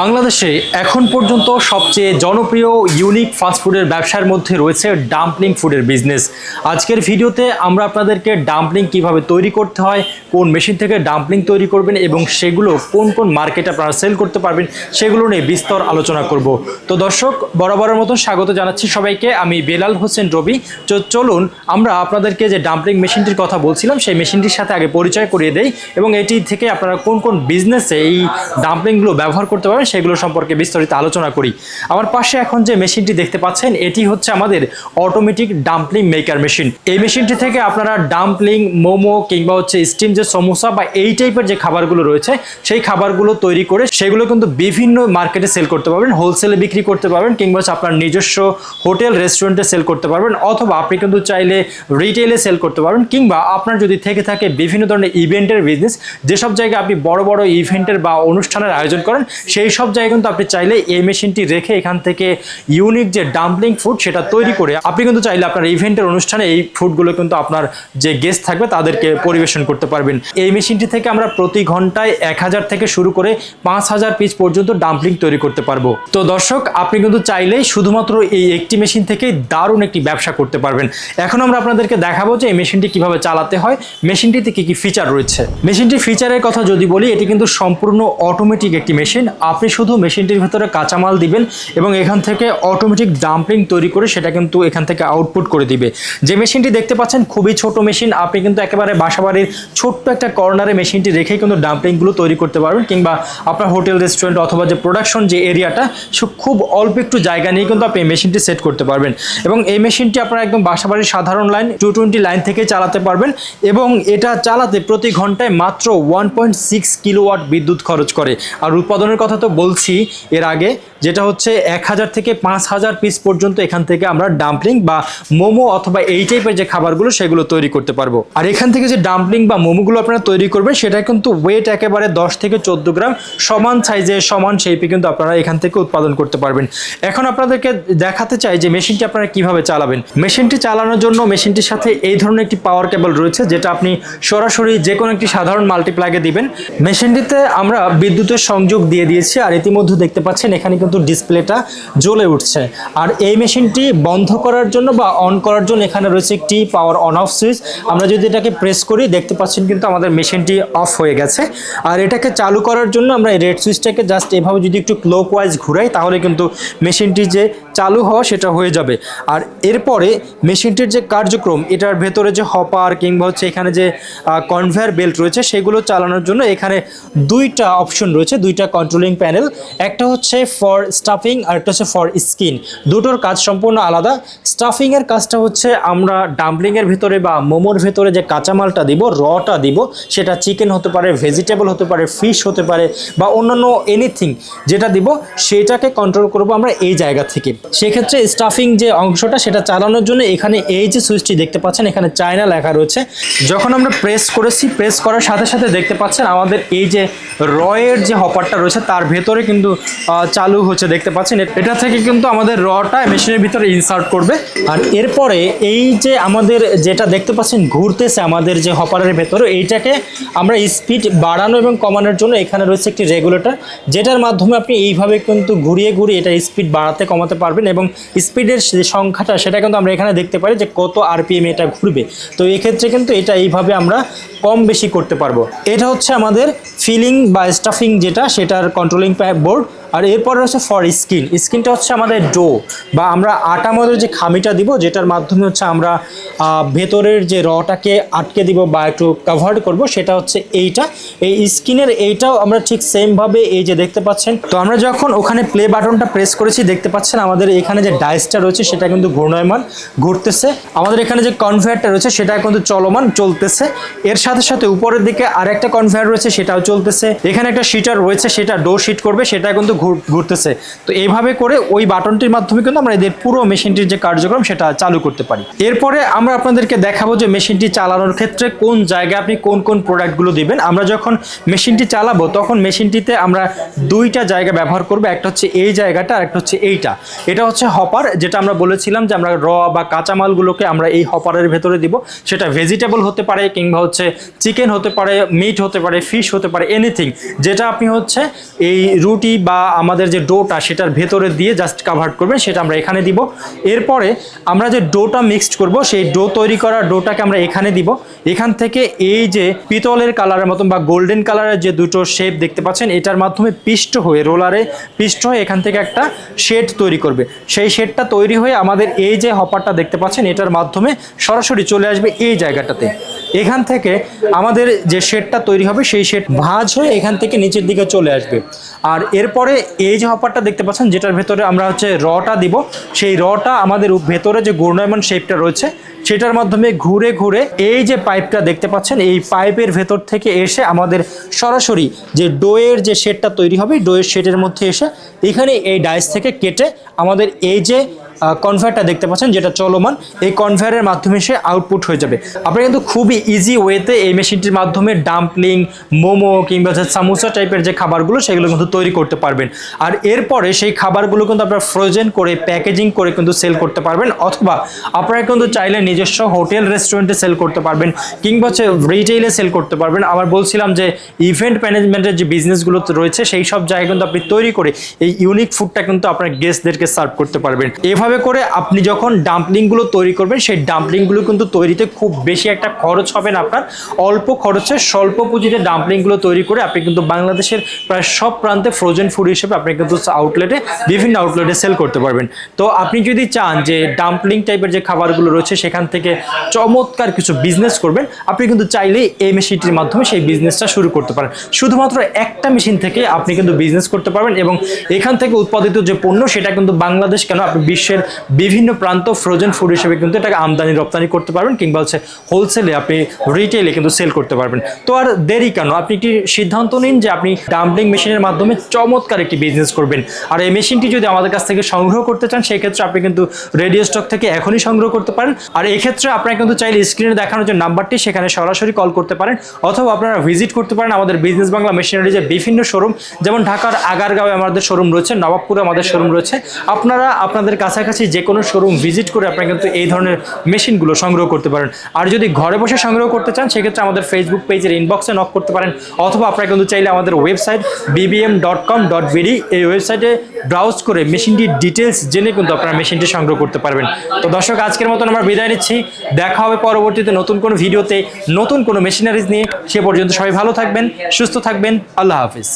বাংলাদেশে এখন পর্যন্ত সবচেয়ে জনপ্রিয় ইউনিক ফাস্টফুডের ব্যবসার মধ্যে রয়েছে ডাম্পলিং ফুডের বিজনেস আজকের ভিডিওতে আমরা আপনাদেরকে ডাম্পলিং কীভাবে তৈরি করতে হয়, কোন মেশিন থেকে ডাম্পলিং তৈরি করবেন এবং সেগুলো কোন কোন মার্কেটে আপনারা সেল করতে পারবেন, সেগুলো নিয়ে বিস্তর আলোচনা করব। তো দর্শক, বরাবরের মতো স্বাগত জানাচ্ছি সবাইকে। আমি বেলাল হোসেন রবি। তো চলুন, আমরা আপনাদেরকে যে ডাম্পলিং মেশিনটির কথা বলছিলাম, সেই মেশিনটির সাথে আগে পরিচয় করিয়ে দেই এবং এটি থেকে আপনারা কোন কোন বিজনেসে এই ডাম্পলিংগুলো ব্যবহার করতে পারবেন সেগুলো সম্পর্কে বিস্তারিত আলোচনা করি। আমার পাশে এখন যে মেশিনটি দেখতে পাচ্ছেন, এটি হচ্ছে আমাদের অটোমেটিক ডাম্পলিং মেকার মেশিন এই মেশিনটি থেকে আপনারা ডাম্পলিং মোমো কিংবা হচ্ছে স্টিম যে সমোসা বা এই টাইপের যে খাবারগুলো রয়েছে, সেই খাবারগুলো তৈরি করে সেগুলো কিন্তু বিভিন্ন মার্কেটে সেল করতে পারবেন হোলসেলে বিক্রি করতে পারবেন কিংবা হচ্ছে আপনার নিজস্ব হোটেল রেস্টুরেন্টে সেল করতে পারবেন অথবা আপনি কিন্তু চাইলে রিটেলে সেল করতে পারবেন কিংবা আপনার যদি থেকে থাকে বিভিন্ন ধরনের ইভেন্টের বিজনেস যেসব জায়গায় আপনি বড় বড় ইভেন্টের বা অনুষ্ঠানের আয়োজন করেন, সেই সব জায়গায় কিন্তু আপনি চাইলে এই মেশিনটি রেখে এখান থেকে ইউনিক যে ডাম্পলিং ফুড সেটা তৈরি করে আপনি কিন্তু চাইলে আপনার ইভেন্টের অনুষ্ঠানে এই ফুডগুলো কিন্তু আপনার যে গেস্ট থাকবে তাদেরকে পরিবেশন করতে পারবেন। এই মেশিনটি থেকে আমরা প্রতি ঘন্টায় এক হাজার থেকে শুরু করে পাঁচ হাজার পিস পর্যন্ত ডাম্পলিং তৈরি করতে পারব। তো দর্শক, আপনি কিন্তু চাইলেই শুধুমাত্র এই একটি মেশিন থেকে দারুণ একটি ব্যবসা করতে পারবেন। এখন আমরা আপনাদেরকে দেখাবো যে এই মেশিনটি কীভাবে চালাতে হয়, মেশিনটিতে কি কি ফিচার রয়েছে। মেশিনটির ফিচারের কথা যদি বলি, এটি কিন্তু সম্পূর্ণ অটোমেটিক একটি মেশিন আপনি শুধু মেশিনটির ভেতরে কাঁচামাল দিবেন এবং এখান থেকে অটোমেটিক ডাম্পলিং তৈরি করে সেটা কিন্তু এখান থেকে আউটপুট করে দিবে। যে মেশিনটি দেখতে পাচ্ছেন খুবই ছোট মেশিন, আপনি কিন্তু একেবারে বাসাবাড়ির ছোট্ট একটা কর্নারে মেশিনটি রেখেই কিন্তু ডাম্পলিংগুলো তৈরি করতে পারবেন কিংবা আপনার হোটেল রেস্টুরেন্ট অথবা যে প্রোডাকশন যে এরিয়াটা সে খুব অল্প একটু জায়গা নিয়ে কিন্তু আপনি মেশিনটি সেট করতে পারবেন। এবং এই মেশিনটি আপনারা একদম বাসাবাড়ির সাধারণ লাইন টু টোয়েন্টি লাইন থেকে চালাতে পারবেন এবং এটা চালাতে প্রতি ঘন্টায় মাত্র ওয়ান পয়েন্ট সিক্স কিলোওয়াট বিদ্যুৎ খরচ করে। আর উৎপাদনের কথা তো বলছি এর আগে, যেটা হচ্ছে এক হাজার থেকে পাঁচ হাজার পিস পর্যন্ত এখান থেকে আমরা ডাম্পলিং বা মোমো অথবা এই টাইপের যে খাবারগুলো, সেগুলো তৈরি করতে পারব। আর এখান থেকে যে ডাম্পলিং বা মোমোগুলো আপনারা তৈরি করবেন, সেটা কিন্তু ওয়েট একেবারে দশ থেকে চোদ্দ গ্রাম, সমান সাইজে সমান শেপে কিন্তু আপনারা এখান থেকে উৎপাদন করতে পারবেন। এখন আপনাদেরকে দেখাতে চাই যে মেশিনটি আপনারা কীভাবে চালাবেন। মেশিনটি চালানোর জন্য মেশিনটির সাথে এই ধরনের একটি পাওয়ার কেবল রয়েছে, যেটা আপনি সরাসরি যে কোনো একটি সাধারণ মাল্টিপ্লাগে দিবেন। মেশিনটিতে আমরা বিদ্যুতের সংযোগ দিয়ে দিয়েছি। আর ইতিমধ্যে দেখতে পাচ্ছেন এখানে কিন্তু ডিসপ্লেটা জ্বলে উঠছে। আর এই মেশিনটি বন্ধ করার জন্য বা অন করার জন্য এখানে রয়েছে একটি পাওয়ার অন অফ সুইচ আমরা যদি এটাকে প্রেস করি, দেখতে পাচ্ছেন কিন্তু আমাদের মেশিনটি অফ হয়ে গেছে। আর এটাকে চালু করার জন্য আমরা এই রেড সুইচটাকে জাস্ট এভাবে যদি একটু ক্লোক ওয়াইজ ঘুরাই, তাহলে কিন্তু মেশিনটি যে চালু হওয়া সেটা হয়ে যাবে। আর এরপরে মেশিনটির যে কার্যক্রম, এটার ভেতরে যে হপার কিংবা হচ্ছে এখানে যে কনভেয়ার বেল্ট রয়েছে, সেগুলো চালানোর জন্য এখানে দুইটা অপশন রয়েছে, দুইটা কন্ট্রোলিং প্যানেল একটা হচ্ছে ফর স্টাফিং আর একটা হচ্ছে ফর স্কিন দুটোর কাজ সম্পূর্ণ আলাদা। স্টাফিংয়ের কাজটা হচ্ছে আমরা ডাম্পলিংয়ের ভেতরে বা মোমোর ভেতরে যে কাঁচামালটা দিব রটা দিব, সেটা চিকেন হতে পারে ভেজিটেবল হতে পারে ফিশ হতে পারে বা অন্যান্য এনিথিং যেটা দিব, সেটাকে কন্ট্রোল করব আমরা এই জায়গা থেকে। সেক্ষেত্রে স্টাফিং যে অংশটা সেটা চালানোর জন্য এখানে এই যে সুইচটি দেখতে পাচ্ছেন, এখানে চায়না লেখা রয়েছে। যখন আমরা প্রেস করেছি প্রেস করার সাথে সাথে দেখতে পাচ্ছেন আমাদের এই যে রয়ের যে হপারটা রয়েছে, তার ভেতরে কিন্তু চালু হচ্ছে দেখতে পাচ্ছেন। এটা থেকে কিন্তু আমাদের রটা মেশিনের ভিতরে ইনসার্ট করবে। আর এরপরে এই যে আমাদের যেটা দেখতে পাচ্ছেন ঘুরতেছে আমাদের যে হপারের ভেতরে, এইটাকে আমরা স্পিড বাড়ানো এবং কমানোর জন্য এখানে রয়েছে একটি রেগুলেটর যেটার মাধ্যমে আপনি এইভাবে কিন্তু ঘুরিয়ে ঘুরিয়ে এটা স্পিড বাড়াতে, কমাতে পারবেন। এবং স্পিডের যে সংখ্যাটা, সেটা কিন্তু আমরা এখানে দেখতে পারি যে কত আরপিএম এটা ঘুরবে। তো এক্ষেত্রে কিন্তু এটা এইভাবে আমরা কম বেশি করতে পারব। এটা হচ্ছে আমাদের ফিলিং বা স্টাফিং যেটা, সেটার কন্ট্রোলিং বোর্ড আর এরপরে হচ্ছে ফর স্কিন স্কিনটা হচ্ছে আমাদের ডো বা আমরা আটা মধ্যে যে খামিটা দিব, যেটার মাধ্যমে হচ্ছে আমরা ভেতরের যে রটাকে আটকে দিব বা একটু কাভার্ড করব, সেটা হচ্ছে এইটা। এই স্কিনের এইটাও আমরা ঠিক সেমভাবে এই যে দেখতে পাচ্ছেন। তো আমরা যখন ওখানে প্লে বাটনটা প্রেস করেছি, দেখতে পাচ্ছেন আমাদের এখানে যে ডাইসটা রয়েছে, সেটা কিন্তু ঘূর্ণয়মান ঘুরতেছে। আমাদের এখানে যে কনভেয়ারটা রয়েছে সেটা কিন্তু চলমান চলতেছে। এর সাথে সাথে উপরের দিকে আরেকটা কনভেয়ার রয়েছে, সেটাও চলতেছে। এখানে একটা শিটার রয়েছে, সেটা ডো শিট করবে, সেটা কিন্তু ঘুরতেছে। তো এইভাবে করে ওই বাটনটির মাধ্যমে কিন্তু আমরা এদের পুরো মেশিনটির যে কার্যক্রম সেটা চালু করতে পারি। এরপরে আমরা আপনাদেরকে দেখাবো যে মেশিনটি চালানোর ক্ষেত্রে কোন জায়গায় আপনি কোন কোন প্রোডাক্টগুলো দিবেন। আমরা যখন মেশিনটি চালাবো তখন মেশিনটিতে আমরা দুইটা জায়গা ব্যবহার করব। একটা হচ্ছে এই জায়গাটা আর একটা হচ্ছে এইটা। এটা হচ্ছে হপার, যেটা আমরা বলেছিলাম যে আমরা র বা কাঁচামালগুলোকে আমরা এই হপারের ভেতরে দিব। সেটা ভেজিটেবল হতে পারে কিংবা হচ্ছে চিকেন হতে পারে, মিট হতে পারে, ফিশ হতে পারে, এনিথিং। যেটা আপনি হচ্ছে এই রুটি বা আমাদের যে ডোটা সেটার ভেতরে দিয়ে জাস্ট কাভার করবেন, সেটা আমরা এখানে দিব। এরপরে আমরা যে ডোটা মিক্সড করব, সেই ডো তৈরি করা ডোটাকে আমরা এখানে দিব। এখান থেকে এই যে পিতলের কালারের মতন বা গোল্ডেন কালারের যে দুটো শেপ দেখতে পাচ্ছেন, এটার মাধ্যমে পিষ্ট হয়ে রোলারে পিষ্ট হয়ে এখান থেকে একটা শেড তৈরি করবে। সেই শেডটা তৈরি হয়ে আমাদের এই যে হপারটা দেখতে পাচ্ছেন, এটার মাধ্যমে সরাসরি চলে আসবে এই জায়গাটাতে। এখান থেকে আমাদের যে শেডটা তৈরি হবে, সেই শেড ভাঁজ হয়ে এখান থেকে নিচের দিকে চলে আসবে। আর এরপরে এই যে হপারটা দেখতে পাচ্ছেন, যেটার ভেতরে আমরা হচ্ছে রটা দিব, সেই রটা আমাদের ভেতরে যে ঘূর্ণায়মান শেপটা রয়েছে, সেটার মাধ্যমে ঘুরে ঘুরে এই যে পাইপটা দেখতে পাচ্ছেন, এই পাইপের ভেতর থেকে এসে আমাদের সরাসরি যে ডোয়ের যে শেডটা তৈরি হবে, ডোয়ের শেডের মধ্যে এসে এখানে এই ডাইস থেকে কেটে আমাদের এই যে কনভার্টটা দেখতে পাচ্ছেন, যেটা চলমান, এই কনভার্টের মাধ্যমে সে আউটপুট হয়ে যাবে। আপনারা কিন্তু খুবই ইজি ওয়েতে এই মেশিনটির মাধ্যমে ডাম্পলিং মোমো কিংবা হচ্ছে সামোসা টাইপের যে খাবারগুলো, সেগুলো কিন্তু তৈরি করতে পারবেন। আর এরপরে সেই খাবারগুলো কিন্তু আপনারা ফ্রোজেন করে প্যাকেজিং করে কিন্তু সেল করতে পারবেন, অথবা আপনারা কিন্তু চাইলে নিজস্ব হোটেল রেস্টুরেন্টে সেল করতে পারবেন, কিংবা হচ্ছে রিটেইলে সেল করতে পারবেন। আবার বলছিলাম যে ইভেন্ট ম্যানেজমেন্টের যে বিজনেসগুলো রয়েছে, সেই সব জায়গায় কিন্তু আপনি তৈরি করে এই ইউনিক ফুডটা কিন্তু আপনার গেস্টদেরকে সার্ভ করতে পারবেন। এভাবে করে আপনি যখন ডাম্পলিংগুলো তৈরি করবেন, সেই ডাম্পলিংগুলো কিন্তু তৈরিতে খুব বেশি একটা খরচ হবে না আপনার। অল্প খরচে স্বল্প পুঁজিতে ডাম্পলিংগুলো তৈরি করে আপনি কিন্তু বাংলাদেশের প্রায় সব প্রান্তে ফ্রোজেন ফুড হিসেবে আপনি কিন্তু আউটলেটে বিভিন্ন আউটলেটে সেল করতে পারবেন। তো আপনি যদি চান যে ডাম্পলিং টাইপের যে খাবারগুলো রয়েছে, সেখান থেকে চমৎকার কিছু বিজনেস করবেন, আপনি কিন্তু চাইলেই এই মেশিনটির মাধ্যমে সেই বিজনেসটা শুরু করতে পারেন। শুধুমাত্র একটা মেশিন থেকে আপনি কিন্তু বিজনেস করতে পারবেন এবং এখান থেকে উৎপাদিত যে পণ্য, সেটা কিন্তু বাংলাদেশ কেন আপনি বিশ্বের বিভিন্ন প্রান্ত ফ্রোজেন ফুড হিসেবে কিন্তু এটাকে আমদানি, রপ্তানি করতে পারবেন কিংবা হচ্ছে হোলসেলে আপনি রিটেলে কিন্তু সেল করতে পারবেন। তো আর দেরি কেন? আপনি একটি সিদ্ধান্ত নিন যে আপনি ডাম্পলিং মেশিনের মাধ্যমে চমৎকার একটি বিজনেস করবেন। আর এই মেশিনটি যদি আমাদের কাছ থেকে সংগ্রহ করতে চান সেই ক্ষেত্রে আপনি কিন্তু রেডিও স্টক থেকে এখনই সংগ্রহ করতে পারেন। আর এই ক্ষেত্রে আপনারা কিন্তু চাইলে স্ক্রিনে দেখানো যে নাম্বারটি সেখানে সরাসরি কল করতে পারেন অথবা আপনারা ভিজিট করতে পারেন আমাদের বিজনেস বাংলা মেশিনারি যে বিভিন্ন শোরুম যেমন ঢাকার আগারগাঁওয়ে আমাদের শোরুম রয়েছে, নবাবপুরে আমাদের শোরুম রয়েছে। আপনারা আপনাদের কাছাকাছি যে কোনো শোরুম ভিজিট করে আপনারা কিন্তু এই ধরনের মেশিনগুলো সংগ্রহ করতে পারেন। আর যদি ঘরে বসে সংগ্রহ করতে চান, সেক্ষেত্রে আমাদের ফেসবুক পেজের ইনবক্সে নক করতে পারেন, অথবা আপনারা কিন্তু চাইলে আমাদের website BBM dot com dot BD এই ওয়েবসাইটে ব্রাউজ করে মেশিনটির ডিটেলস জেনে কিন্তু আপনারা মেশিনটি সংগ্রহ করতে পারবেন। তো দর্শক, আজকের মতন আমরা বিদায় নিচ্ছি। দেখা হবে পরবর্তীতে নতুন কোনো ভিডিওতে নতুন কোনো মেশিনারিজ নিয়ে। সে পর্যন্ত সবাই ভালো থাকবেন, সুস্থ থাকবেন। আল্লাহ হাফিজ।